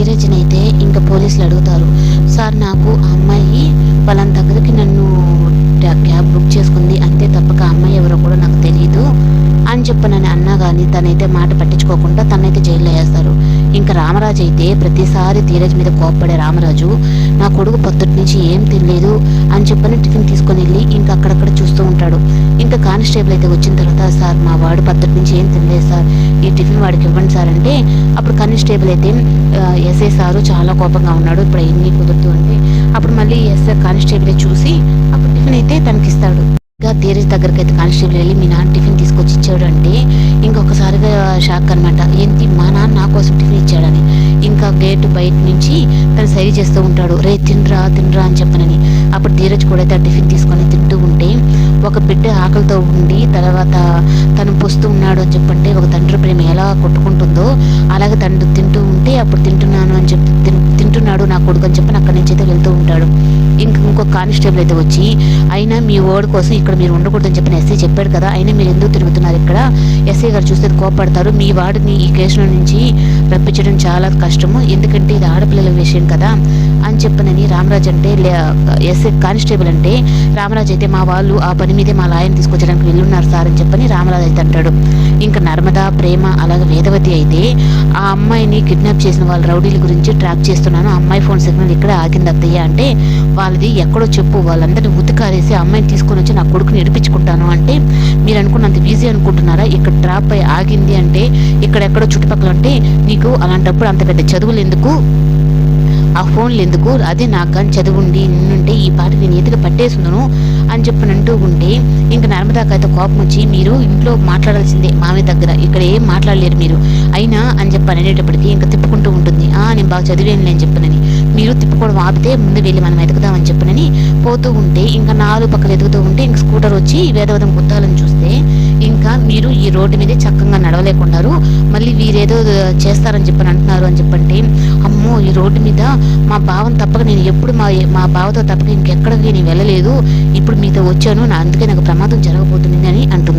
ధీరజ్ని అయితే ఇంకా పోలీసులు అడుగుతారు. సార్ నాకు ఆ అమ్మాయి వాళ్ళని దగ్గరికి నన్ను క్యాబ్ బుక్ చేసుకుంది. అంతే తప్పక అమ్మాయి ఎవరో కూడా నాకు తెలియదు అని చెప్పనని అన్నా కానీ తనైతే మాట పట్టించుకోకుండా తనైతే జైల్లో వేస్తారు. ఇంకా రామరాజు అయితే ప్రతిసారి ధీరజ్ మీద కోప్పడే రామరాజు నా కొడుకు పొద్దుటి నుంచి ఏం తినలేదు అని చెప్పని టిఫిన్ తీసుకొని వెళ్ళి ఇంకా అక్కడక్కడ చూస్తూ ఉంటాడు. కానిస్టేబుల్ అయితే వచ్చిన తర్వాత సార్ మా వాడు పద్దతి నుంచి ఏం తినలేదు సార్. ఈ టిఫిన్ వాడికి ఇవ్వండి సార్ అంటే అప్పుడు కానిస్టేబుల్ అయితే ఎస్ఐ సారు చాలా కోపంగా ఉన్నాడు. ఇప్పుడు ఎన్ని కుదురుతూ అంటే అప్పుడు మళ్ళీ ఎస్ఐ కానిస్టేబుల్ చూసి అప్పుడు టిఫిన్ అయితే తనకిస్తాడు. ఇంకా ధీరజ్ దగ్గరికి అయితే కానిస్టేబుల్ వెళ్ళి మీ నాన్న టిఫిన్ తీసుకొచ్చి ఇచ్చాడు అంటే ఇంకొకసారిగా షాక్ అనమాట ఏంటి? మా నాన్న నా కోసం టిఫిన్ ఇచ్చాడని. ఇంకా గేట్ బయట నుంచి తను సరి చేస్తూ ఉంటాడు. రే తినరా తినరా అని చెప్పనని. అప్పుడు ధీరజ్ కూడా అయితే ఆ టిఫిన్ తీసుకొని తింటూ ఉంటే ఒక బిడ్డ ఆకలితో ఉండి తర్వాత తను పొస్తూ ఉన్నాడు అని చెప్పంటే ఒక తండ్రి ప్రేమ ఎలా కొట్టుకుంటుందో అలాగే తండ్రి తింటూ ఉంటే అప్పుడు తింటున్నాను అని చెప్పి తిన్- తింటున్నాడు నా కొడుకు అని చెప్పి అక్కడి నుంచి అయితే వెళ్తూ ఉంటాడు. ఇంక ఇంకో కానిస్టేబుల్ అయితే వచ్చి అయినా మీ ఓడి కోసం ఇక్కడ మీరు ఉండకూడదని చెప్పిన ఎస్ఐ చెప్పాడు కదా అయినా మీరు ఎందుకు తిరుగుతున్నారు ఇక్కడ? ఎస్ఐ గారు చూస్తే కోపడతారు మీ వాడిని ఈ కేసులో నుంచి రప్పించడం చాలా కష్టము. ఎందుకంటే ఇది ఆడపిల్లల విషయం కదా. అని చెప్పనని రామరాజ్ అంటే ఎస్ఐ కానిస్టేబుల్ అంటే రామరాజ్ అయితే మా వాళ్ళు ఆ పని మీదే మా లాయన్ తీసుకొచ్చడానికి వెళ్ళున్నారు సార్ అని చెప్పని రామరాజ్ అయితే అంటాడు. ఇంకా నర్మదా ప్రేమ అలాగే వేదవతి అయితే ఆ అమ్మాయిని కిడ్నాప్ చేసిన వాళ్ళ రౌడీల గురించి ట్రాక్ చేస్తున్నాను. అమ్మాయి ఫోన్ సిగ్నల్ ఇక్కడ ఆగింది అత్తయ్య అంటే వాళ్ళది ఎక్కడో చెప్పు వాళ్ళందరినీ ఉతికారేసి అమ్మాయిని తీసుకొని వచ్చి నా కొడుకుని ఎడిపించుకుంటాను అంటే మీరు అనుకున్నంత ఈజీ అనుకుంటున్నారా? ఇక్కడ డ్రాప్ అయి ఆగింది అంటే ఇక్కడెక్కడో చుట్టుపక్కల అంటే నీకు అలాంటప్పుడు అంత పెద్ద చదువులు ఎందుకు? ఆ ఫోన్లు ఎందుకు? అదే నాకు కానీ చదువుండి నిన్నుంటే ఈ పాట నేను ఎదుగు పట్టేసుందను అని చెప్పనంటూ ఉంటే ఇంకా నర్మదాకైతే అయితే కోపం వచ్చి మీరు ఇంట్లో మాట్లాడాల్సిందే మామయ్య దగ్గర. ఇక్కడ ఏం మాట్లాడలేరు మీరు. అయినా అని చెప్పి అనేటప్పటికీ ఇంకా తిప్పుకుంటూ ఉంటుంది. ఆ నేను బాగా చదివేనులే అని చెప్పనని. మీరు తిప్పుకోవడం ఆపితే ముందు వెళ్ళి మనం ఎదుగుదామని చెప్పనని పోతూ ఉంటే ఇంకా నాలుగు పక్కలు ఎదుగుతూ ఉంటే ఇంక స్కూటర్ వచ్చి వేదవదం గుద్దాలని చూస్తే ఇంకా మీరు ఈ రోడ్డు మీదే చక్కగా నడవలేకున్నారు మళ్ళీ వీరేదో చేస్తారని చెప్పని అంటున్నారు అని చెప్పంటే ఈ రోడ్డు మీద మా భావం తప్పక నేను ఎప్పుడు మా మా బావతో తప్పక ఇంకెక్కడికి నేను వెళ్ళలేదు. ఇప్పుడు మీతో వచ్చాను. నా అందుకే నాకు ప్రమాదం జరగబోతుంది అని అంటుంది.